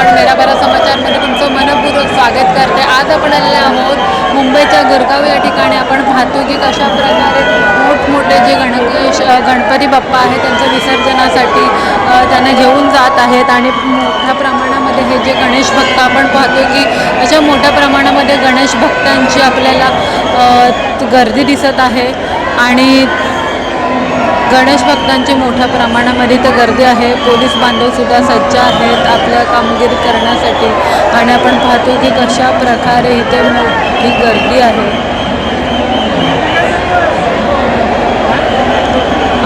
आपण मेराबारा समाचारमध्ये तुमचं मनपूर्वक स्वागत करते. आज आपण आलेले आहोत मुंबईच्या गुरगाव या ठिकाणी. आपण पाहतो की कशा प्रकारे मोठमोठे जे गण गणपती बाप्पा आहेत त्यांच्या विसर्जनासाठी त्यांना घेऊन जात आहेत. आणि मोठ्या प्रमाणामध्ये हे जे गणेश भक्त आपण पाहतो की अशा मोठ्या प्रमाणामध्ये गणेश भक्तांची आपल्याला गर्दी दिसत आहे. आणि गणेश भक्तांची मोठ्या प्रमाणामध्ये इथं गर्दी आहे. पोलीस बांधवसुद्धा सज्ज आहेत. आपल्या कामगिरी करण्यासाठी. आणि आपण पाहतो की कशा प्रकारे इथे मोठी गर्दी आहे.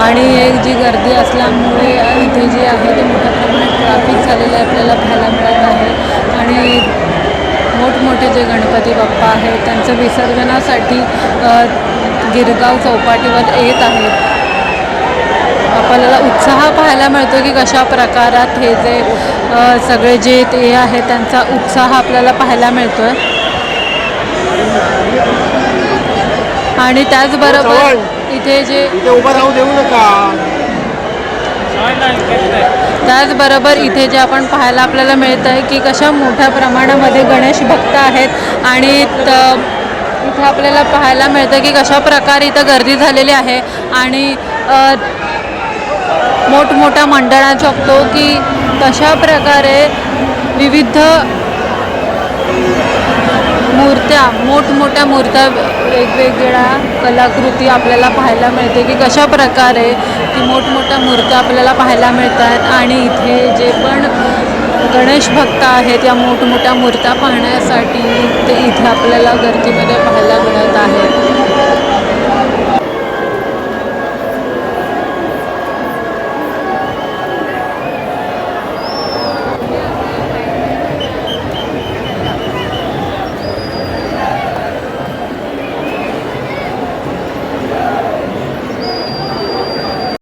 आणि एक जी गर्दी असल्यामुळे इथे जे आहे ते मोठ्या प्रमाणात ट्रॅफिक झालेलं आहे आपल्याला पाहायला मिळत आहे. आणि मोठमोठे जे गणपती बाप्पा आहेत त्यांचं विसर्जनासाठी गिरगाव चौपाटीवर येत आहेत. आपल्याला उत्साह पाहायला मिळतो की कशा प्रकारात हे जे सगळे जे ते आहे त्यांचा उत्साह आपल्याला पाहायला मिळतो आहे आणि त्याचबरोबर इथे जे उभं राहू देऊ नका. त्याचबरोबर इथे जे आपण पाहायला आपल्याला मिळतं आहे की कशा मोठ्या प्रमाणामध्ये गणेश भक्त आहेत आणि इथे आपल्याला पाहायला मिळतं की कशा प्रकारे इथं गर्दी झालेली आहे आणि मोठमोठ्या मंडळात शकतो की कशा प्रकारे विविध मूर्त्या मोठमोठ्या मूर्त्या वेगवेगळ्या कलाकृती आपल्याला पाहायला मिळते की कशा प्रकारे की मोठमोठ्या मूर्त्या आपल्याला पाहायला मिळतात. आणि इथे जे पण गणेश भक्त आहेत या मोठमोठ्या मूर्त्या पाहण्यासाठी ते इथे आपल्याला गर्दीमध्ये पाहायला